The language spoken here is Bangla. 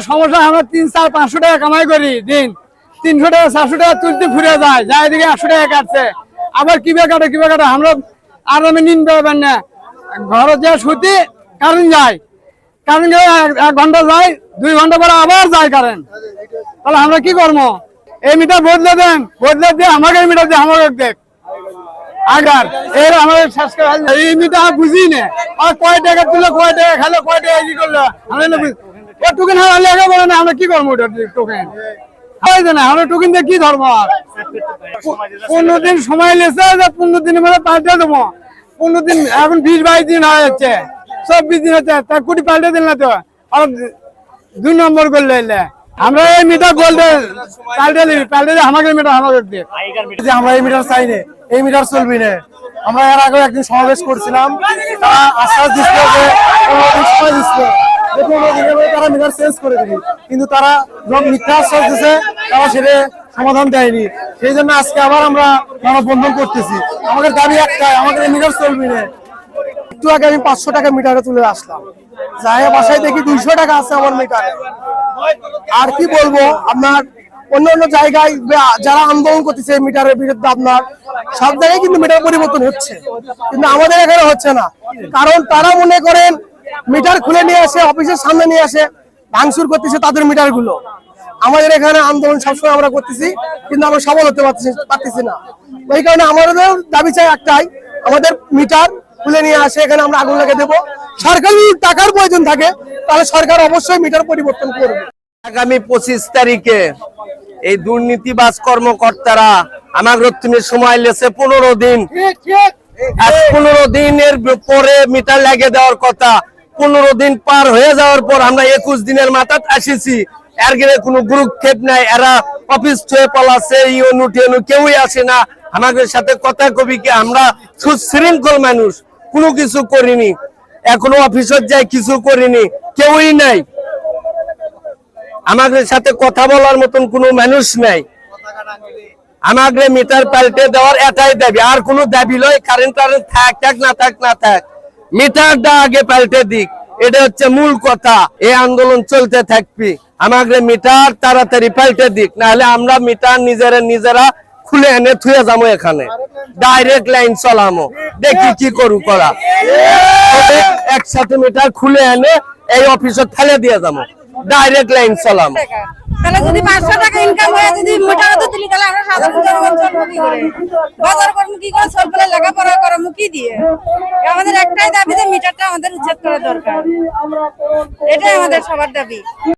সমস্যা, আমরা তিন চার, পাঁচশো টাকা কামাই করি দিন। তিনশো টাকা, চারশো টাকা তুলতে ফিরে যায় যায় এদিকে একশো টাকা কাটছে। আবার কীভাবে কাটে কীভাবে কাটে, আমরা আরামে নিন পারবেন না। ঘরে যে সুতি কারেন্ট যায়। কারেন্ট গেলে এক- ঘণ্টা যায়, দুই ঘণ্টা পরে আবার যায় কারেন্ট তাহলে আমরা কি করব? এই মিটার বদলে দেন, বদলে দিয়ে আমাকে মিটার দিয়ে আমাকে দেখ। আগার, এর আমাদের শেষ করে এই মিটার বুঝি না আর কয় টাকা তুলে কয় টাকা খেলে কয় টাকা কি করল আমি না বুঝি- ও টোকেন হারালে বলে না, আমরা কি করব ওটা আমরা দিয়ে কি ধরবো পনেরো দিন সময় লেছে পনেরো পাল্টে দেবো। পনেরো দিন, এখন বিশ বাইশ দিন হয়ে যাচ্ছে দিন হচ্ছে পাল্টে না তো আর নম্বর করলে আমরা এই বলতে পাল্টে দিবি, পাল্টে দিয়ে আমরা এই মিটার চাই এই মিটার আমরা এর আগে একদিন সমাবেশ করছিলাম আশ্বাস তারা মিটার চেঞ্জ করে দিবি কিন্তু তারা যখন মিথ্যা আশ্বাস দিচ্ছে তারা সেটা সমাধান দেয়নি। সেই জন্য আজকে আবার আমরা মানববন্ধন করতেছি। আমাদের দাবি একটাই, আমাদের মিটার চলবি না একটু আগে আমি পাঁচশো টাকা মিটারে তুলে আসলাম। যাই বাসায় দেখি দুইশো টাকা আছে আমার মিটারে। আর কি বলব, আপনার অন্য অন্য জায়গায় যারা আন্দোলন করতেছে মিটারের বিরুদ্ধে আপনার, সব জায়গায় কিন্তু মিটার পরিবর্তন হচ্ছে। কিন্তু আমাদের এখানে হচ্ছে না। কারণ তারা মনে করেন মিটার খুলে নিয়ে আসে অফিসের সামনে নিয়ে আসে ভাঙচুর করতেছে তাদের মিটারগুলো আমাদের এখানে আন্দোলন সবসময় আমরা করতেছি কিন্তু আমরা সফল হতে পারতেছি পারতেছি না। ওই কারণে আমাদের দাবি চাই একটাই আমাদের মিটার খুলে নিয়ে আসে এখানে আমরা আগুন লাগিয়ে দেবো। সরকার যদি টাকার প্রয়োজন থাকে তাহলে সরকার অবশ্যই মিটার পরিবর্তন করবে। আগামী পঁচিশ তারিখে এই দুর্নীতিবাজ কর্মকর্তারা আমার রত্নের সময় লেছে পনেরো দিন। পনেরো দিনের পরে মিটার লাগিয়ে দেওয়ার কথা। পনেরো দিন পার হয়ে যাওয়ার পর আমরা একুশ দিনের মাথাত আসিছি। কোনো নাই, এরা অফিস ছুঁয়ে ইউনু টিউনু কেউই আসে না। আমাদের সাথে কথা কবি কি আমরা সুশৃঙ্খল মানুষ, কোনো কিছু করিনি। এখনও অফিসত যাই কিছু করিনি, কেউই নাই। আমাদের সাথে কথা বলার মতন কোনো মানুষ নাই। আমাকে মিটার পাল্টে দেওয়ার এটাই দাবি, আর কোনো দাবি লয় কারেন্ট টারেন্ট থাক থাক, না থাক না থাক। মিটারটা আগে পাল্টে দিক। এটা হচ্ছে মূল কথা। এই আন্দোলন চলতে থাকবি। আমাকে মিটার তাড়াতাড়ি পাল্টে দিক। নাহলে আমরা মিটার নিজেরা নিজেরা খুলে এনে থুয়ে যাব এখানে। ডাইরেক্ট লাইন চলামো। দেখি কি করু করা। একসাথে মিটার খুলে এনে এই অফিসত ফেলে দিয়ে যাব। ডাইরেক্ট লাইন চলামো। তাহলে যদি পাঁচশো টাকা ইনকাম হয়ে যদি মোটার কি করে? বাজার করব, কি করে? সরকারে লেখাপড়া করব কি দিয়ে। আমাদের একটাই দাবি যে মিটারটা আমাদের উচ্ছেদ করা দরকার। এটাই আমাদের সবার দাবি।